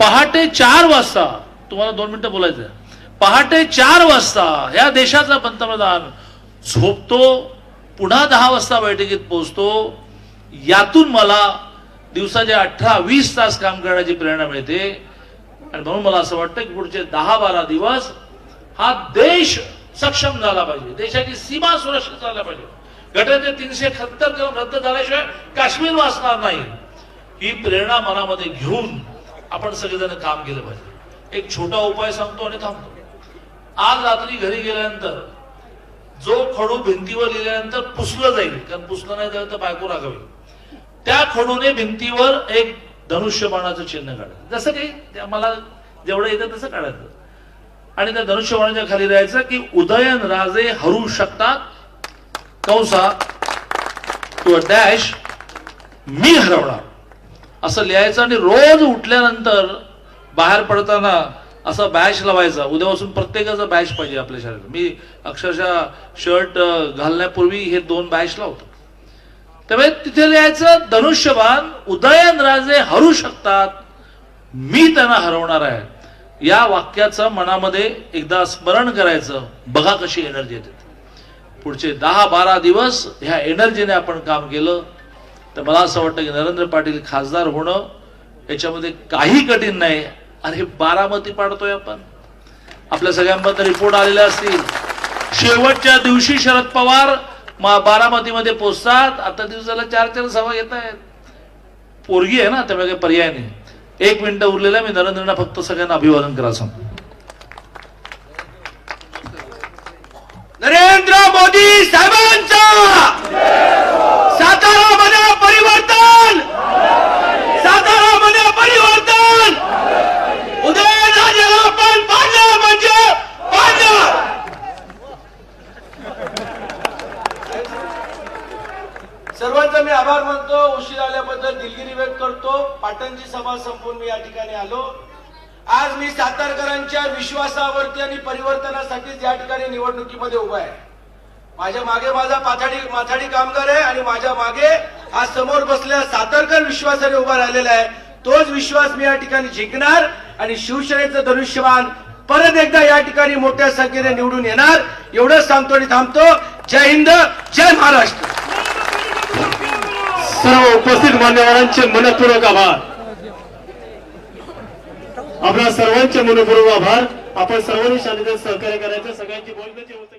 पहाटे चार वाजता तुम्हाला दोन मिनिटं बोलायचं आहे. पहाटे चार वाजता या देशाचा पंतप्रधान झोपतो पुन्हा दहा वाजता बैठकीत पोहोचतो. यातून मला दिवसाचे अठरा वीस तास काम करण्याची प्रेरणा मिळते. आणि म्हणून मला असं वाटतं की पुढचे दहा बारा दिवस हा देश सक्षम झाला पाहिजे. देशाची सीमा सुरक्षित झाल्या पाहिजे. घटनेचे तीनशे एकाहत्तर कलम रद्द झाल्याशिवाय काश्मीर वाचणार नाही. ही प्रेरणा मनामध्ये घेऊन आपण सगळेजण काम केलं पाहिजे. एक छोटा उपाय सांगतो आणि थांबतो. आज रात्री घरी गेल्यानंतर जो खडू भिंतीवर लिहिल्यानंतर पुसलं जाईल कारण पुसलं नाही झालं तर बायको रागावी. त्या खडूने भिंतीवर एक धनुष्यबाणाचं चिन्ह काढायचं जसं काही मला जेवढं येतं तसं काढायचं. आणि त्या धनुष्यबाणाच्या खाली राहायचं की उदयन राजे हरू शकतात कंसा किंवा डॅश मी हरवणार. असं लिहायचं आणि रोज उठल्यानंतर बाहेर पडताना असा बॅच लावायचा. उद्यापासून प्रत्येकाचा बॅच पाहिजे आपल्या शरीरात मी अक्षरशः शर्ट घालण्यापूर्वी हे दोन बॅच लावतो. त्यामुळे तिथे लिहायचं धनुष्यबाण उदयनराजे हरू शकतात. मी त्यांना हरवणार आहे. या वाक्याचं मनामध्ये एकदा स्मरण करायचं. बघा कशी एनर्जी येते पुढचे दहा बारा दिवस ह्या एनर्जीने आपण काम केलं. तर मला असं वाटतं की नरेंद्र पाटील खासदार होणं याच्यामध्ये काही कठीण नाही. अरे बारामती पाडतोय आपण. आपल्या सगळ्यांबद्दल रिपोर्ट आलेले असतील. शेवटच्या दिवशी शरद पवार बारामतीमध्ये पोचतात आता दिवसाला चार चार सभा येत आहेत. पोरगी आहे ना त्यामुळे काही पर्याय नाही. एक मिनिट उरलेलं आहे, मी नरेंद्रना फक्त सगळ्यांना अभिवादन करा सांगतो. नरेंद्र मोदी सर्वांचा मी आभार मानतो. उशीर आल्याबद्दल दिलगिरी व्यक्त करतो. पाटणची सभा संपून मी या ठिकाणी आलो. आज मी सातारकरांच्या विश्वासावरती आणि परिवर्तनासाठी या ठिकाणी निवडणुकीमध्ये उभा आहे. माझ्या मागे माझा पाथाडी माथाडी कामगार आहे आणि माझ्या मागे आज समोर बसलेला सातारकर विश्वासाने उभा राहिलेला आहे. तोच विश्वास मी या ठिकाणी जिंकणार आणि शिवसेनेचं धनुष्यवान परत एकदा या ठिकाणी मोठ्या संख्येने निवडून येणार. एवढंच सांगतो आणि थांबतो. जय हिंद जय महाराष्ट्र. सर्व उपस्थित मान्यवरांचे मनपूर्वक आभार. आपल्या सर्वांचे मनपूर्वक आभार. आपण सर्वांनी शांततेत सहकार्य करायचं. सगळ्यांची बोलण्याची व्यवस्था